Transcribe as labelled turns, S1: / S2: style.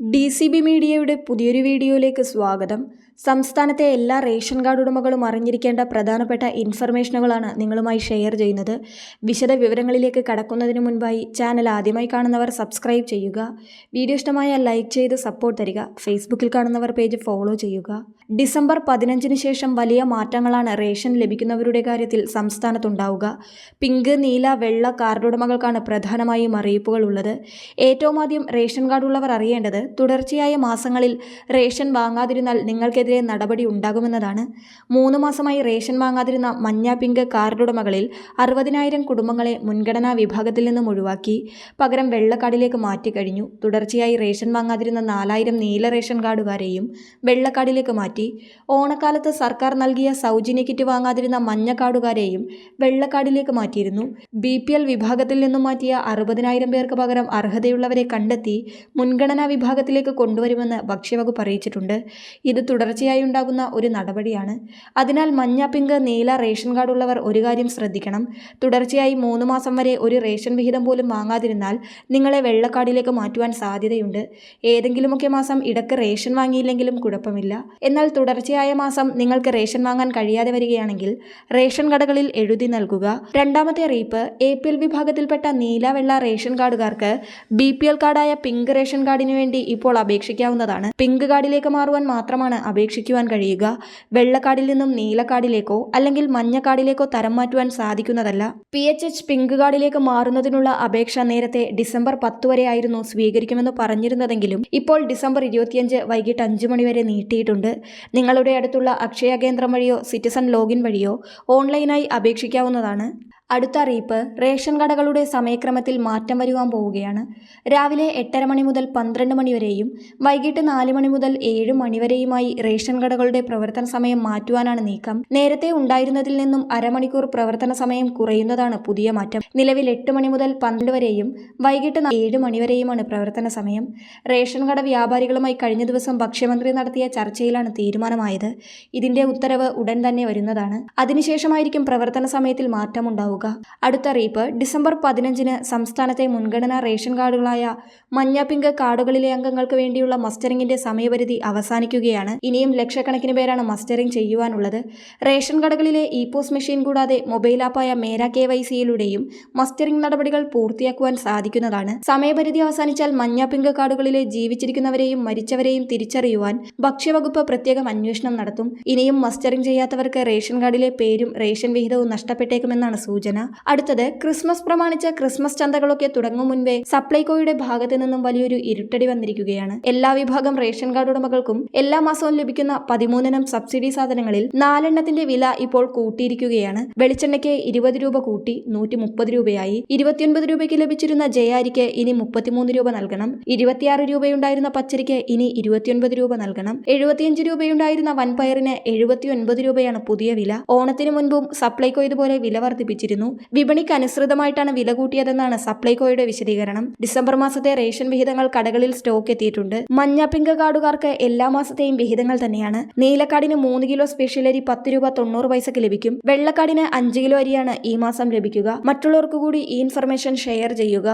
S1: D C B മീഡിയയുടെ പുതിയൊരു വീഡിയോയിലേക്ക് സ്വാഗതം. സംസ്ഥാനത്തെ എല്ലാ റേഷൻ കാർഡ് ഉടമകളും അറിഞ്ഞിരിക്കേണ്ട പ്രധാനപ്പെട്ട ഇൻഫർമേഷനുകളാണ് നിങ്ങളുമായി ഷെയർ ചെയ്യുന്നത്. വിശദ വിവരങ്ങളിലേക്ക് കടക്കുന്നതിന് മുൻപായി ചാനൽ ആദ്യമായി കാണുന്നവർ സബ്സ്ക്രൈബ് ചെയ്യുക. വീഡിയോ ഇഷ്ടമായ ലൈക്ക് ചെയ്ത് സപ്പോർട്ട് തരിക. ഫേസ്ബുക്കിൽ കാണുന്നവർ പേജ് ഫോളോ ചെയ്യുക. ഡിസംബർ പതിനഞ്ചിന് ശേഷം വലിയ മാറ്റങ്ങളാണ് റേഷൻ ലഭിക്കുന്നവരുടെ കാര്യത്തിൽ സംസ്ഥാനത്തുണ്ടാവുക. പിങ്ക് നീല വെള്ള കാർഡുടമകൾക്കാണ് പ്രധാനമായും അറിയിപ്പുകൾ ഉള്ളത്. ഏറ്റവും ആദ്യം റേഷൻ കാർഡുള്ളവർ അറിയേണ്ടത് തുടർച്ചയായ മാസങ്ങളിൽ റേഷൻ വാങ്ങാതിരുന്നാൽ നിങ്ങൾക്കെതിരെ നടപടി ഉണ്ടാകുമെന്നതാണ്. മൂന്ന് മാസമായി റേഷൻ വാങ്ങാതിരുന്ന മഞ്ഞ പിങ്ക് കാർഡുടമകളിൽ അറുപതിനായിരം കുടുംബങ്ങളെ മുൻഗണനാ വിഭാഗത്തിൽ നിന്നും ഒഴിവാക്കി. പകരം വെള്ളക്കാടിലേക്ക് മാറ്റിക്കഴിഞ്ഞു. തുടർച്ചയായി റേഷൻ വാങ്ങാതിരുന്ന നാലായിരം നീല റേഷൻ കാർഡുകാരെയും വെള്ളക്കാടിലേക്ക് മാറ്റി. ഓണക്കാലത്ത് സർക്കാർ നൽകിയ സൗജന്യ കിറ്റ് വാങ്ങാതിരുന്ന മഞ്ഞ കാർഡുകാരെയും വെള്ളക്കാടിലേക്ക് മാറ്റിയിരുന്നു. ബി വിഭാഗത്തിൽ നിന്നും മാറ്റിയ അറുപതിനായിരം പേർക്ക് പകരം അർഹതയുള്ളവരെ കണ്ടെത്തി മുൻഗണനാ വിഭാഗത്തിലേക്ക് കൊണ്ടുവരുമെന്ന് ഭക്ഷ്യവകുപ്പ് അറിയിച്ചിട്ടുണ്ട്. ഇത് തുടർച്ചയായി ഉണ്ടാകുന്ന ഒരു നടപടിയാണ്. അതിനാൽ മഞ്ഞ പിങ്ക് നീല റേഷൻ കാർഡ് ഉള്ളവർ ഒരു കാര്യം ശ്രദ്ധിക്കണം. തുടർച്ചയായി മൂന്ന് മാസം വരെ ഒരു റേഷൻ വിഹിതം പോലും വാങ്ങാതിരുന്നാൽ നിങ്ങളെ വെള്ളക്കാർഡിലേക്ക് മാറ്റുവാൻ സാധ്യതയുണ്ട്. ഏതെങ്കിലുമൊക്കെ മാസം ഇടയ്ക്ക് റേഷൻ വാങ്ങിയില്ലെങ്കിലും കുഴപ്പമില്ല. എന്നാൽ തുടർച്ചയായ മാസം നിങ്ങൾക്ക് റേഷൻ വാങ്ങാൻ കഴിയാതെ വരികയാണെങ്കിൽ റേഷൻ കടകളിൽ എഴുതി നൽകുക. രണ്ടാമത്തെ അറിയിപ്പ് എ പി എൽ വിഭാഗത്തിൽപ്പെട്ട നീല വെള്ള റേഷൻ കാർഡുകാർക്ക് ബി പി എൽ കാർഡായ പിങ്ക് റേഷൻ കാർഡിന് വേണ്ടി ഇപ്പോൾ അപേക്ഷിക്കാവുന്നതാണ്. പിങ്ക് കാർഡിലേക്ക് മാറുവാൻ മാത്രമാണ് അപേക്ഷിക്കുവാൻ കഴിയുക. വെള്ള കാർഡിൽ നിന്നും നീല കാർഡിലേക്കോ അല്ലെങ്കിൽ മഞ്ഞ കാർഡിലേക്കോ തരം മാറ്റുവാൻ സാധിക്കുന്നതല്ല. പി എച്ച് എച്ച് പിങ്ക് കാർഡിലേക്ക് മാറുന്നതിനുള്ള അപേക്ഷ നേരത്തെ ഡിസംബർ പത്ത് വരെയായിരുന്നു സ്വീകരിക്കുമെന്ന് പറഞ്ഞിരുന്നതെങ്കിലും ഇപ്പോൾ ഡിസംബർ ഇരുപത്തിയഞ്ച് വൈകിട്ട് അഞ്ച് മണിവരെ നീട്ടിയിട്ടുണ്ട്. നിങ്ങളുടെ അടുത്തുള്ള അക്ഷയ കേന്ദ്രം വഴിയോ സിറ്റിസൺ ലോഗിൻ വഴിയോ ഓൺലൈനായി അപേക്ഷിക്കാവുന്നതാണ്. അടുത്ത അറിയിപ്പ് റേഷൻ കടകളുടെ സമയക്രമത്തിൽ മാറ്റം വരുവാൻ പോവുകയാണ്. രാവിലെ എട്ടര മണി മുതൽ പന്ത്രണ്ട് മണിവരെയും വൈകിട്ട് നാല് മണി മുതൽ ഏഴ് മണിവരെയുമായി റേഷൻ കടകളുടെ പ്രവർത്തന സമയം മാറ്റുവാനാണ് നീക്കം. നേരത്തെ ഉണ്ടായിരുന്നതിൽ നിന്നും അരമണിക്കൂർ പ്രവർത്തന സമയം കുറയുന്നതാണ് പുതിയ മാറ്റം. നിലവിൽ എട്ട് മണി മുതൽ പന്ത്രണ്ട് വരെയും വൈകിട്ട് ഏഴ് മണിവരെയുമാണ് പ്രവർത്തന സമയം. റേഷൻ കട വ്യാപാരികളുമായി കഴിഞ്ഞ ദിവസം ഭക്ഷ്യമന്ത്രി നടത്തിയ ചർച്ചയിലാണ് തീരുമാനമായത്. ഇതിന്റെ ഉത്തരവ് ഉടൻ തന്നെ വരുന്നതാണ്. അതിനുശേഷമായിരിക്കും പ്രവർത്തന സമയത്തിൽ മാറ്റമുണ്ടാവുക അടുത്ത അറിയിപ്പ് ഡിസംബർ പതിനഞ്ചിന് സംസ്ഥാനത്തെ മുൻഗണനാ റേഷൻ കാർഡുകളായ മഞ്ഞ പിങ്ക് കാർഡുകളിലെ അംഗങ്ങൾക്ക് വേണ്ടിയുള്ള മസ്റ്ററിംഗിന്റെ സമയപരിധി അവസാനിക്കുകയാണ്. ഇനിയും ലക്ഷക്കണക്കിന് പേരാണ് മസ്റ്ററിംഗ് ചെയ്യുവാനുള്ളത്. റേഷൻ കടകളിലെ ഇ പോസ് മെഷീൻ കൂടാതെ മൊബൈൽ ആപ്പായ മേര കെ വൈ സിയിലൂടെയും മസ്റ്ററിംഗ് നടപടികൾ പൂർത്തിയാക്കുവാൻ സാധിക്കുന്നതാണ്. സമയപരിധി അവസാനിച്ചാൽ മഞ്ഞ പിങ്ക് കാർഡുകളിലെ ജീവിച്ചിരിക്കുന്നവരെയും മരിച്ചവരെയും തിരിച്ചറിയുവാൻ ഭക്ഷ്യവകുപ്പ് പ്രത്യേകം അന്വേഷണം നടത്തും. ഇനിയും മസ്റ്ററിംഗ് ചെയ്യാത്തവർക്ക് റേഷൻ കാർഡിലെ പേരും റേഷൻ വിഹിതവും നഷ്ടപ്പെട്ടേക്കുമെന്നാണ് സൂചന. അടുത്തത് ക്രിസ്മസ് പ്രമാണിച്ച് ക്രിസ്മസ് ചന്തകളൊക്കെ തുടങ്ങും മുൻപേ സപ്ലൈകോയുടെ ഭാഗത്ത് നിന്നും വലിയൊരു ഇരുട്ടടി വന്നിരിക്കുകയാണ്. എല്ലാ വിഭാഗം റേഷൻ കാർഡ് ഉടമകൾക്കും എല്ലാ മാസവും ലഭിക്കുന്ന പതിമൂന്നിനം സബ്സിഡി സാധനങ്ങളിൽ നാലെണ്ണത്തിന്റെ വില ഇപ്പോൾ കൂട്ടിയിരിക്കുകയാണ്. വെളിച്ചെണ്ണയ്ക്ക് ഇരുപത് രൂപ കൂട്ടി നൂറ്റി മുപ്പത് രൂപയായി. ഇരുപത്തിയൊൻപത് രൂപയ്ക്ക് ലഭിച്ചിരുന്ന ജയാരിക്ക് ഇനി മുപ്പത്തിമൂന്ന് രൂപ നൽകണം. ഇരുപത്തിയാറ് രൂപയുണ്ടായിരുന്ന പച്ചരിക്ക് ഇനി ഇരുപത്തിയൊൻപത് രൂപ നൽകണം. എഴുപത്തിയഞ്ച് രൂപയുണ്ടായിരുന്ന വൻപയറിന് എഴുപത്തിയൊൻപത് രൂപയാണ് പുതിയ വില. ഓണത്തിന് മുൻപും സപ്ലൈകോ ഇതുപോലെ വില വർദ്ധിപ്പിച്ചിരുന്നു. വിപണിക്ക് അനുസൃതമായിട്ടാണ് വില കൂട്ടിയതെന്നാണ് സപ്ലൈകോയുടെ വിശദീകരണം. ഡിസംബർ മാസത്തെ റേഷൻ വിഹിതങ്ങൾ കടകളിൽ സ്റ്റോക്ക് എത്തിയിട്ടുണ്ട്. മഞ്ഞ പിങ്ക് കാർഡുകാർക്ക് എല്ലാ മാസത്തെയും വിഹിതങ്ങൾ തന്നെയാണ്. നീലക്കാടിന് മൂന്ന് കിലോ സ്പെഷ്യൽ അരി പത്ത് രൂപ തൊണ്ണൂറ് പൈസക്ക് ലഭിക്കും. വെള്ളക്കാടിന് അഞ്ച് കിലോ അരിയാണ് ഈ മാസം ലഭിക്കുക. മറ്റുള്ളവർക്ക് കൂടി ഈ ഇൻഫർമേഷൻ ഷെയർ ചെയ്യുക.